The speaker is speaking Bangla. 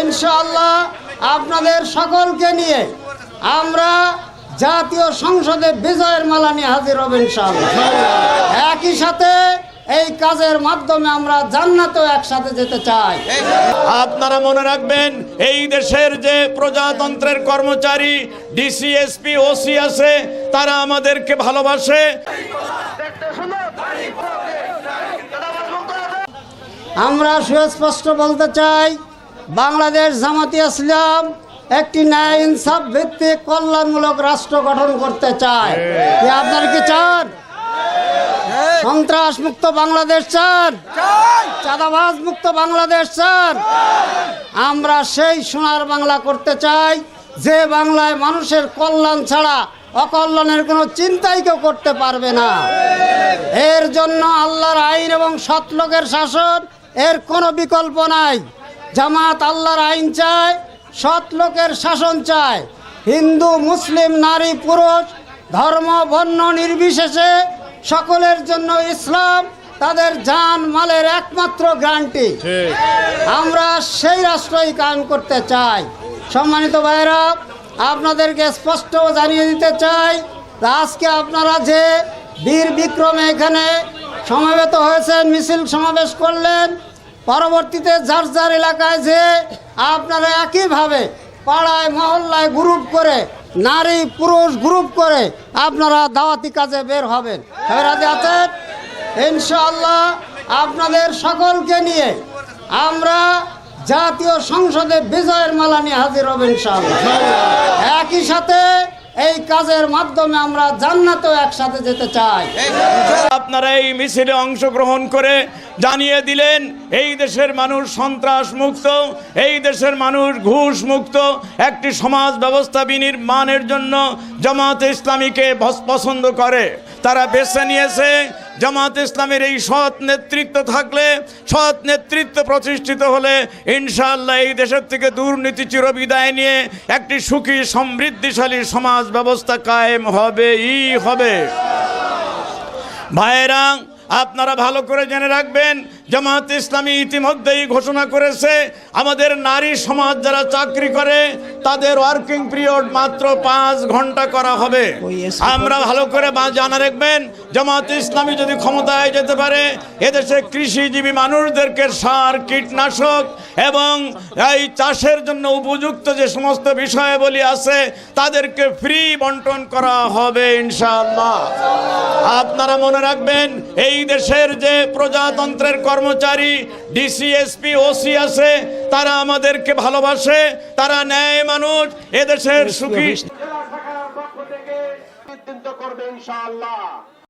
ইনশাআল্লাহ আপনাদের সকলকে নিয়ে আমরা জাতীয় সংসদে বিজয়ের মালা নিয়ে হাজির হব ইনশাআল্লাহ। একই সাথে এই কাজের মাধ্যমে আমরা জান্নাতেও একসাথে যেতে চাই। আপনারা মনে রাখবেন এই দেশের যে প্রজাতন্ত্রের কর্মচারী ডিসিএসপি ওসি আছে তারা আমাদেরকে ভালোবাসে। আমরা সুস্পষ্ট বলতে চাই বাংলাদেশ জামাতি ইসলাম একটি ন্যায় ইনসাফ ভিত্তিক কল্যাণমূলক রাষ্ট্র গঠন করতে চায়। কি আপনারা কি চান? সন্ত্রাস মুক্ত বাংলাদেশ চান? চাঁদাবাজ মুক্ত বাংলাদেশ চান? আমরা সেই সোনার বাংলা করতে চাই যে বাংলায় মানুষের কল্যাণ ছাড়া অকল্যাণের কোনো চিন্তাই কেউ করতে পারবে না। এর জন্য আল্লাহর আইন এবং সৎলোকের শাসন এর কোনো বিকল্প নাই। জামাত আল্লাহর আইন চায় সৎ লোকের শাসন চায়। হিন্দু মুসলিম নারী পুরুষ ধর্ম বর্ণ নির্বিশেষে সকলের জন্য ইসলাম তাদের জান মালের একমাত্র গ্যারান্টি। আমরা সেই রাষ্ট্রই কায়েম করতে চাই। সম্মানিত ভাইরা আপনাদেরকে স্পষ্ট জানিয়ে দিতে চাই আজকে আপনারা যে বীর বিক্রমে এখানে সমাবেত হয়েছেন মিছিল সমাবেশ করলেন পরবর্তীতে যার যার এলাকায় যে আপনারা একইভাবে পাড়ায়, মহল্লায় গ্রুপ করে, নারী, পুরুষ গ্রুপ করে আপনারা দাওয়াতি কাজে বের হবেন। আছেন? ইনশাআল্লাহ আপনাদের সকলকে নিয়ে আমরা জাতীয় সংসদে বিজয়ের মালা নিয়ে হাজির হব ইনশাআল্লাহ। একই সাথে এই কাজের মাধ্যমে আমরা জান্নাতেও একসাথে যেতে চাই। আপনারা এই মিছিলে অংশগ্রহণ করে জানিয়ে দিলেন, এই দেশের মানুষ সন্ত্রাস মুক্ত, এই দেশের মানুষ ঘুষ মুক্ত, একটি সমাজ ব্যবস্থা বিনির্মাণের জন্য জামাত ইসলামীকে পছন্দ করে। তারা বেছে নিয়েছে জামাত ইসলামের এই সৎ নেতৃত্ব থাকলে, সৎ নেতৃত্ব প্রতিষ্ঠিত হলে ইনশাআল্লাহ এই দেশের থেকে দুর্নীতি চিরবিদায় নিয়ে একটি সুখী, সমৃদ্ধিশালী সমাজ ব্যবস্থা কায়েম হবেই, হবে। ভাইয়েরা আপনারা ভালো করে জেনে রাখবেন জামাত ইসলামী ইতিমধ্যেই ঘোষণা করেছে আমাদের নারী সমাজ যারা চাকরি করে তাদের ওয়ার্কিং পিরিয়ড মাত্র পাঁচ ঘণ্টা করা হবে। আমরা ভালো করে জানা রাখবেন জামাত ইসলামী যদি ক্ষমতায় যেতে পারে এদেশে কৃষিজীবী মানুষদেরকে সার কীটনাশক এবং এই চাষের জন্য উপযুক্ত যে সমস্ত বিষয়াবলী আছে তাদেরকে ফ্রি বন্টন করা হবে ইনশাআল্লাহ। আপনারা মনে রাখবেন এই দেশের যে প্রজাতন্ত্রের কর্মচারী ডিসিএসপি ওসি আছে তারা আমাদেরকে ভালোবাসে তারা ন্যায় মানুষ এদেশের সুখী। জেলা শাখার পক্ষ থেকে নেতৃত্ব করবে ইনশাআল্লাহ।